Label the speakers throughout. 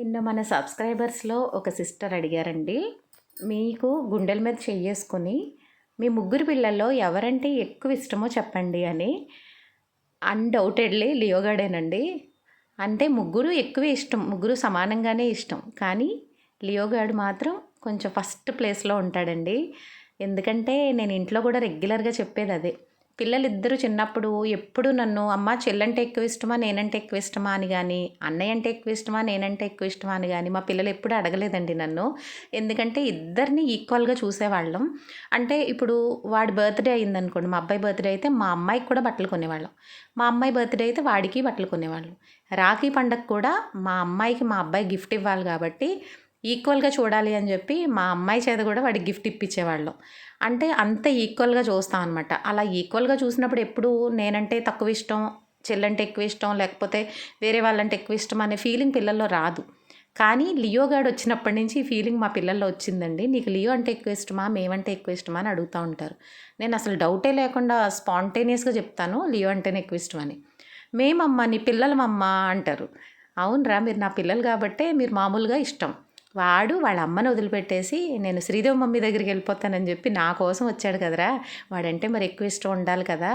Speaker 1: నిన్న మన సబ్స్క్రైబర్స్లో ఒక సిస్టర్ అడిగారండి. మీకు గుండెల మీద చెయ్యేసుకొని మీ ముగ్గురు పిల్లల్లో ఎవరంటే ఎక్కువ ఇష్టమో చెప్పండి అని. అన్డౌటెడ్లీ లియోగాడేనండి అంటే ముగ్గురు ఎక్కువ ఇష్టం ముగ్గురు సమానంగానే ఇష్టం. కానీ లియోగాడు మాత్రం కొంచెం ఫస్ట్ ప్లేస్లో ఉంటాడండి. ఎందుకంటే నేను ఇంట్లో కూడా రెగ్యులర్గా చెప్పేది అదే. పిల్లలిద్దరూ చిన్నప్పుడు ఎప్పుడు నన్ను అమ్మ చెల్లంటే ఎక్కువ ఇష్టమా నేనంటే ఎక్కువ ఇష్టమా? అని కానీ అన్నయ్య అంటే ఎక్కువ ఇష్టమా నేనంటే ఎక్కువ ఇష్టమా? అని కానీ మా పిల్లలు ఎప్పుడు అడగలేదండి నన్ను. ఎందుకంటే ఇద్దరిని ఈక్వల్గా చూసేవాళ్ళం. అంటే ఇప్పుడు వాడి బర్త్డే అయిందనుకోండి మా అబ్బాయి బర్త్డే అయితే మా అమ్మాయికి కూడా బట్టలు కొనేవాళ్ళం. మా అమ్మాయి బర్త్డే అయితే వాడికి బట్టలు కొనేవాళ్ళం. రాఖీ పండగ కూడా మా అమ్మాయికి మా అబ్బాయి గిఫ్ట్ ఇవ్వాలి కాబట్టి ఈక్వల్గా చూడాలి అని చెప్పి మా అమ్మాయి చేత కూడా వాడికి గిఫ్ట్ ఇప్పించేవాళ్ళం. అంటే అంత ఈక్వల్గా చూస్తాం అనమాట అలా ఈక్వల్గా చూసినప్పుడు ఎప్పుడు నేనంటే తక్కువ ఇష్టం చెల్లంటే ఎక్కువ ఇష్టం లేకపోతే వేరే వాళ్ళంటే ఎక్కువ ఇష్టం అనే ఫీలింగ్ పిల్లల్లో రాదు. కానీ లియో గాడు వచ్చినప్పటి నుంచి ఈ ఫీలింగ్ మా పిల్లల్లో వచ్చిందండి. నీకు లియో అంటే ఎక్కువ ఇష్టమా మేమంటే ఎక్కువ ఇష్టమా అని అడుగుతూ ఉంటారు. నేను అసలు డౌటే లేకుండా స్పాంటేనియస్గా చెప్తాను లియో అంటేనే ఎక్కువ ఇష్టమని. మేమమ్మ నీ పిల్లలమమ్మ అంటారు. అవునరా మీరు నా పిల్లలు కాబట్టే మీరు మామూలుగా ఇష్టం. వాడు వాళ్ళ అమ్మను వదిలిపెట్టేసి నేను శ్రీదేవి మమ్మీ దగ్గరికి వెళ్ళిపోతానని చెప్పి నా కోసం వచ్చాడు కదరా. వాడంటే మరి ఎక్కువ ఇష్టం ఉండాలి కదా.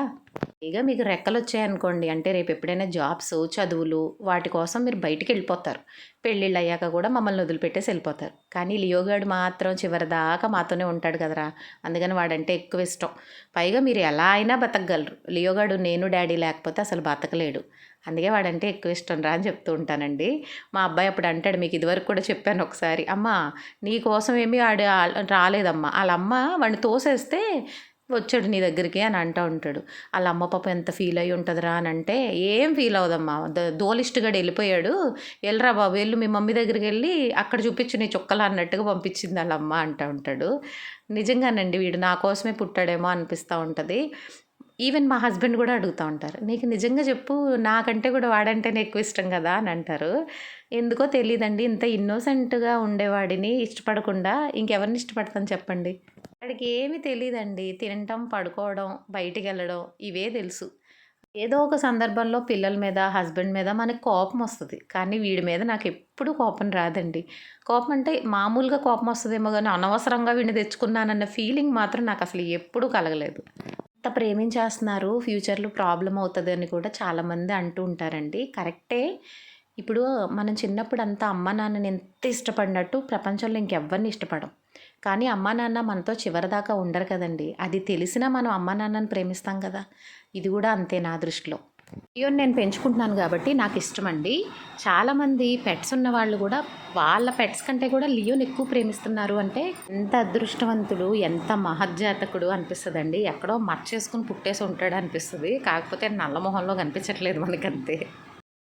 Speaker 1: ఇక మీకు రెక్కలు వచ్చాయనుకోండి అంటే రేపు ఎప్పుడైనా జాబ్స్ చదువులు వాటి కోసం మీరు బయటికి వెళ్ళిపోతారు. పెళ్ళిళ్ళు అయ్యాక కూడా మమ్మల్ని వదిలిపెట్టేసి వెళ్ళిపోతారు. కానీ లియోగాడు మాత్రం చివరిదాకా మాతోనే ఉంటాడు కదరా. అందుకని వాడంటే ఎక్కువ ఇష్టం. పైగా మీరు ఎలా అయినా బతకగలరు. లియోగాడు నేను డాడీ లేకపోతే అసలు బతకలేడు. అందుకే వాడంటే ఎక్కువ ఇష్టం రా అని చెప్తూ ఉంటానండి. మా అబ్బాయి అప్పుడు అంటాడు మీకు ఇదివరకు కూడా చెప్పాను ఒకసారి అమ్మ నీ కోసం ఏమీ ఆడు రాలేదమ్మా. వాళ్ళ అమ్మ వాడిని తోసేస్తే వచ్చాడు నీ దగ్గరికి అని అంటూ ఉంటాడు. వాళ్ళ అమ్మ పాప ఎంత ఫీల్ అయ్యి ఉంటుందిరా అని అంటే ఏం ఫీల్ అవుదమ్మా దోలిస్టుగా వెళ్ళిపోయాడు. వెళ్ళరా బాబు వెళ్ళు మీ మమ్మీ దగ్గరికి వెళ్ళి అక్కడ చూపించు నీ చుక్కలు అన్నట్టుగా పంపించింది వాళ్ళ అమ్మ అంటూ ఉంటాడు. నిజంగానండి వీడు నా కోసమే పుట్టాడేమో అనిపిస్తూ ఉంటుంది. ఈవెన్ మా హస్బెండ్ కూడా అడుగుతూ ఉంటారు. నీకు నిజంగా చెప్పు నాకంటే కూడా వాడంటేనే ఎక్కువ ఇష్టం కదా అని అంటారు. ఎందుకో తెలియదండి ఇంత ఇన్నోసెంట్గా ఉండేవాడిని ఇష్టపడకుండా ఇంకెవరిని ఇష్టపడతాను చెప్పండి? వాడికి ఏమీ తెలియదండి తినటం పడుకోవడం బయటికి వెళ్ళడం ఇవే తెలుసు. ఏదో ఒక సందర్భంలో పిల్లల మీద హస్బెండ్ మీద మనకు కోపం వస్తుంది. కానీ వీడి మీద నాకు ఎప్పుడు కోపం రాదండి. కోపం అంటే మామూలుగా కోపం వస్తుందేమో కానీ అనవసరంగా వీడిని తెచ్చుకున్నానన్న ఫీలింగ్ మాత్రం నాకు అసలు ఎప్పుడూ కలగలేదు. ఎంత ప్రేమించేస్తున్నారు ఫ్యూచర్లో ప్రాబ్లం అవుతుంది అని కూడా చాలామంది అంటూ ఉంటారండి. కరెక్టే. ఇప్పుడు మనం చిన్నప్పుడు అంతా అమ్మ నాన్నని ఎంత ఇష్టపడినట్టు ప్రపంచంలో ఇంకెవ్వరిని ఇష్టపడం. కానీ అమ్మా నాన్న మనతో చివరిదాకా ఉండరు కదండి. అది తెలిసినా మనం అమ్మా నాన్నని ప్రేమిస్తాం కదా. ఇది కూడా అంతే నా దృష్టిలో. ఇవన్నీ నేను పెంచుకుంటున్నాను కాబట్టి నాకు ఇష్టం అండి చాలామంది పెట్స్ ఉన్న వాళ్ళు కూడా వాళ్ళ పెట్స్ కంటే కూడా లియోని ఎక్కువ ప్రేమిస్తున్నారు అంటే ఎంత అదృష్టవంతుడు ఎంత మహజ్జాతకుడు అనిపిస్తుంది అండి ఎక్కడో మర్చేసుకుని పుట్టేసి ఉంటాడు అనిపిస్తుంది. కాకపోతే నల్ల మొహంలో కనిపించట్లేదు మనకంతే.